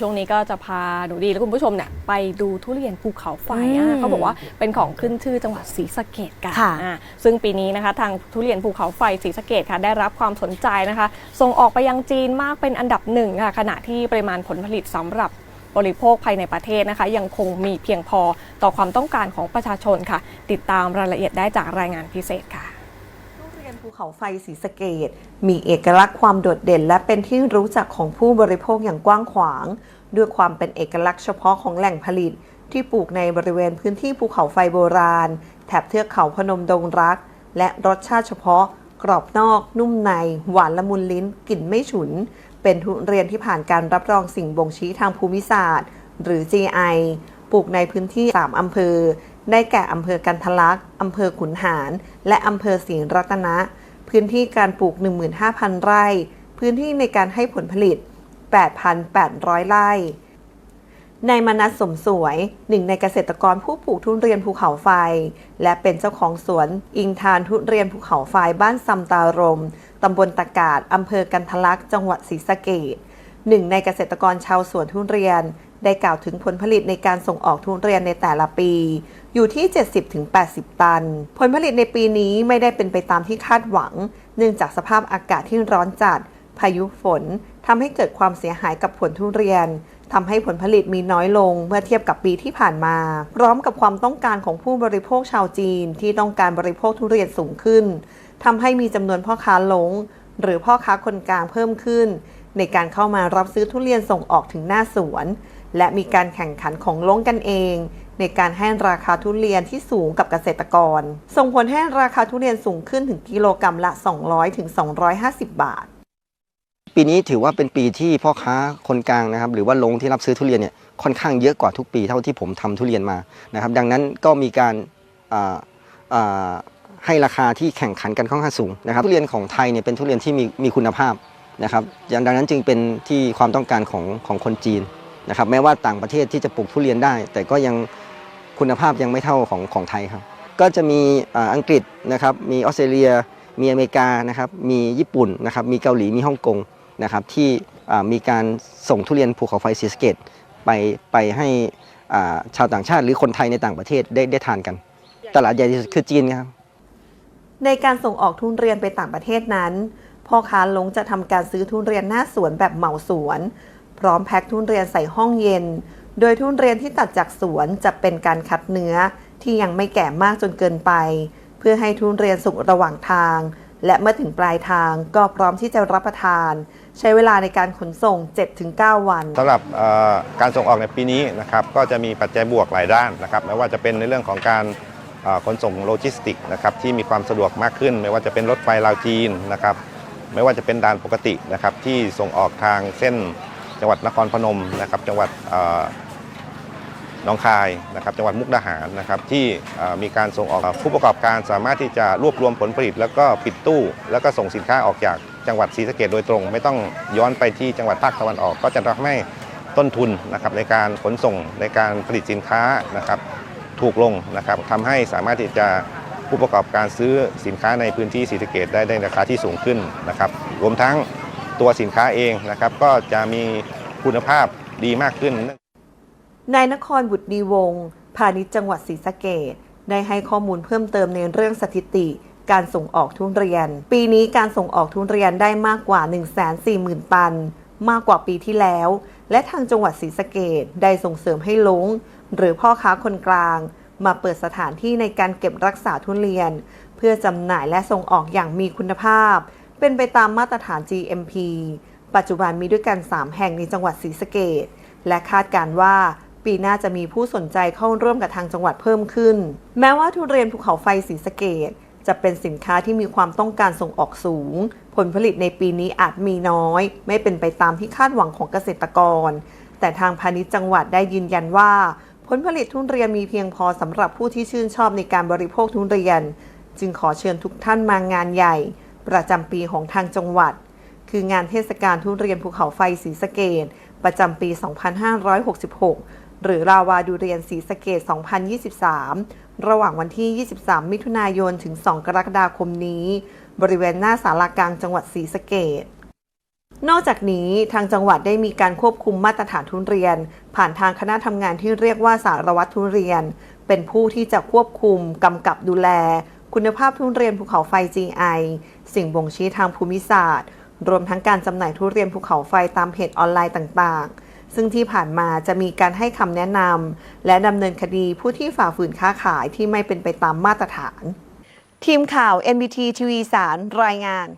ช่วงนี้ก็จะพาหนูดีและคุณผู้ชมเนี่ยไปดูทุเรียนภูเขาไฟอืมอะเขาบอกว่าเป็นของขึ้นชื่อจังหวัดศรีสะเกดกันค่ะอะซึ่งปีนี้นะคะ ทางทุเรียนภูเขาไฟศรีสะเกดค่ะได้รับความสนใจนะคะ ส่งออกไปยังจีนมากเป็นอันดับหนึ่งค่ะขณะที่ปริมาณผลผลิตสำหรับบริโภคภายในประเทศนะคะ ยังคงมีเพียงพอต่อความต้องการของประชาชนค่ะ ติดตามรายละเอียดได้จากรายงานพิเศษค่ะทุเรียน ภูเขาไฟสีสเกต มีเอกลักษณ์ความโดดเด่น และเป็นที่รู้จักของผู้บริโภคอย่างกว้างขวาง ด้วยความเป็นเอกลักษณ์เฉพาะของแหล่งผลิต ที่ปลูกในบริเวณพื้นที่ภูเขาไฟโบราณ แถบเทือกเขาพนมดงรัก และรสชาติเฉพาะ กรอบนอก นุ่มใน หวานละมุนลิ้นกลิ่นไม่ฉุน เป็นทุเรียนที่ผ่านการรับรองสิ่งบ่งชี้ทางภูมิศาสตร์ หรือ GI ปลูกในพื้นที่ 3 อำเภอ ได้แก่อำเภอกันทะลักอำเภอขุนหาร และอำเภอศรีรัตนะ พื้นที่การปลูก 15,000 ไร่ พื้นที่ในการให้ผลผลิต 8,800 ไร่นายมนัสสมสวย หนึ่งในเกษตรกรผู้ปลูกทุเรียนภูเขาไฟ และเป็นเจ้าของสวน อิงทานทุเรียนภูเขาไฟบ้านซำตารมตำบลตะกาดอำเภอกันทะลักจังหวัดศรีสะเกษหนึ่งในเกษตรกรชาวสวนทุเรียน ได้กล่าวถึงผลผลิตในการส่งออกทุเรียนในแต่ละปี อยู่ที่ 70-80 ตัน ผลผลิตในปีนี้ไม่ได้เป็นไปตามที่คาดหวัง เนื่องจากสภาพอากาศที่ร้อนจัด พายุฝนทำให้เกิดความเสียหายกับผลทุเรียนทำให้ผลผลิตมีน้อยลงเมื่อเทียบกับปีที่ผ่านมา พร้อมกับความต้องการของผู้บริโภคชาวจีนที่ต้องการบริโภคทุเรียนสูงขึ้นทำให้มีจำนวนพ่อค้าหลง หรือพ่อค้าคนกลางเพิ่มขึ้น ในการเข้ามารับซื้อทุเรียนส่งออกถึงหน้าสวน และมีการแข่งขันของลงกันเอง ในการให้ราคาทุเรียนที่สูงกับเกษตรกร ส่งผลให้ราคาทุเรียนสูงขึ้นถึงกิโลกรรัมละ 200ถึง250 บาท ปีนี้ถือว่าเป็นปีที่พ่อค้าคนกลางนะครับ หรือว่าลงที่รับซื้อทุเรียนเนี่ยค่อนข้างเยอะกว่าทุกปีเท่าที่ผมทำทุเรียนมานะครับ ดังนั้นก็มีการให้ราคาที่แข่งขันกันค่อนข้างสูงนะครับ ทุเรียนของไทยเนี่ยเป็นทุเรียนที่มีมีคุณภาพนะครับดังนั้นจึงเป็นที่ความต้องการของของคนจีน นะครับแม้ว่าต่างประเทศที่จะปลูกทุเรียนได้ แต่ก็ยังคุณภาพยังไม่เท่าของของไทยครับ ก็จะมีอ่าอังกฤษนะครับมีออสเตรเลีย มีอเมริกานะครับมีญี่ปุ่นนะครับมีเกาหลีมีฮ่องกงนะครับที่อ่ามีการส่งทุเรียนภูเขาไฟซีสะเกตไปไปให้อ่าชาวต่างชาติหรือคนไทยในต่างประเทศได้ได้ทานกัน ตลาดใหญ่ที่สุดคือจีนครับในการส่งออกทุเรียนไปต่างประเทศนั้นพ่อค้าลงจะทำการซื้อทุเรียนหน้าสวนแบบเหมาสวน พร้อมแพ็คทุเรียนใส่ห้องเย็น โดยทุเรียนที่ตัดจากสวนจะเป็นการคัดเนื้อที่ยังไม่แก่มากจนเกินไป เพื่อให้ทุเรียนสุกระหว่างทาง และเมื่อถึงปลายทางก็พร้อมที่จะรับประทาน ใช้เวลาในการขนส่ง 7-9 วัน สำหรับเอ่อการส่งออกในปีนี้นะครับก็จะมีปัจจัยบวกหลายด้านนะครับไม่ว่าจะเป็นในเรื่องของการเอ่อขนส่งโลจิสติกนะครับที่มีความสะดวกมากขึ้น ไม่ว่าจะเป็นรถไฟลาวจีนนะครับไม่ว่าจะเป็นด่านปกตินะครับที่ส่งออกทางเส้น จังหวัดนครพนมนะครับ จังหวัดเอ่อหนองคายนะครับ จังหวัดมุกดาหารนะครับ ที่มีการส่งออกผู้ประกอบการสามารถที่จะรวบรวมผลผลิต แล้วก็ปิดตู้ แล้วก็ส่งสินค้าออกจากจังหวัดศรีสะเกดโดยตรง ไม่ต้องย้อนไปที่จังหวัดภาคตะวันออก ก็จะทำให้ต้นทุนนะครับในการขนส่งในการผลิตสินค้านะครับ ถูกลงนะครับทำให้สามารถที่จะผู้ประกอบการซื้อสินค้าในพื้นที่ศรีสะเกดได้ในราคาที่สูงขึ้นนะครับ รวมทั้ง ตัวสินค้าเองนะครับ ก็จะมีคุณภาพดีมากขึ้น นายนครบุตรดีวงศ์พาณิชย์จังหวัดศรีสะเกดได้ให้ข้อมูลเพิ่มเติมในเรื่องสถิติการส่งออกทุเรียน ปีนี้การส่งออกทุเรียนได้มากกว่า 140,000 ตัน มากกว่าปีที่แล้ว และทางจังหวัดศรีสะเกดได้ส่งเสริมให้ลุงหรือพ่อค้าคนกลาง มาเปิดสถานที่ในการเก็บรักษาทุเรียน เพื่อจำหน่ายและส่งออกอย่างมีคุณภาพ เป็นไปตามมาตรฐาน GMP ปัจจุบันมีด้วยกัน 3 แห่งในจังหวัดศรีสะเกดและคาดการณ์ว่าปีหน้าจะมีผู้สนใจเข้าร่วมกับทางจังหวัดเพิ่มขึ้น แม้ว่าทุเรียนภูเขาไฟศรีสะเกดจะเป็นสินค้าที่มีความต้องการส่งออกสูง ผลผลิตในปีนี้อาจมีน้อย ไม่เป็นไปตามที่คาดหวังของเกษตรกร แต่ทางพาณิชย์จังหวัดได้ยืนยันว่า ผลผลิตทุเรียนมีเพียงพอสำหรับผู้ที่ชื่นชอบในการบริโภคทุเรียน จึงขอเชิญทุกท่านมางานใหญ่ ประจำปีของทางจังหวัด คืองานเทศกาลทุเรียนภูเขาไฟศรีสะเกดประจำปี 2566 หรือราวาดูเรียนศรีสะเกด2023 ระหว่างวันที่ 23 มิถุนายน ถึง 2 กรกฎาคมนี้ บริเวณหน้าศาลากลางจังหวัดศรีสะเกดนอกจากนี้ทางจังหวัดได้มีการควบคุมมาตรฐานทุเรียน ผ่านทางคณะทำงานที่เรียกว่าสารวัตรทุเรียน เป็นผู้ที่จะควบคุมกำกับดูแล คุณภาพทุเรียนภูเขาไฟ GI สิ่งบ่งชี้ทางภูมิศาสตร์ รวมทั้งการจำหน่ายทุเรียนภูเขาไฟตามเพจออนไลน์ต่างๆ ซึ่งที่ผ่านมาจะมีการให้คำแนะนำและดำเนินคดีผู้ที่ฝ่าฝืนค้าขายที่ไม่เป็นไปตามมาตรฐาน ทีมข่าว NBT ทีวีสารรายงาน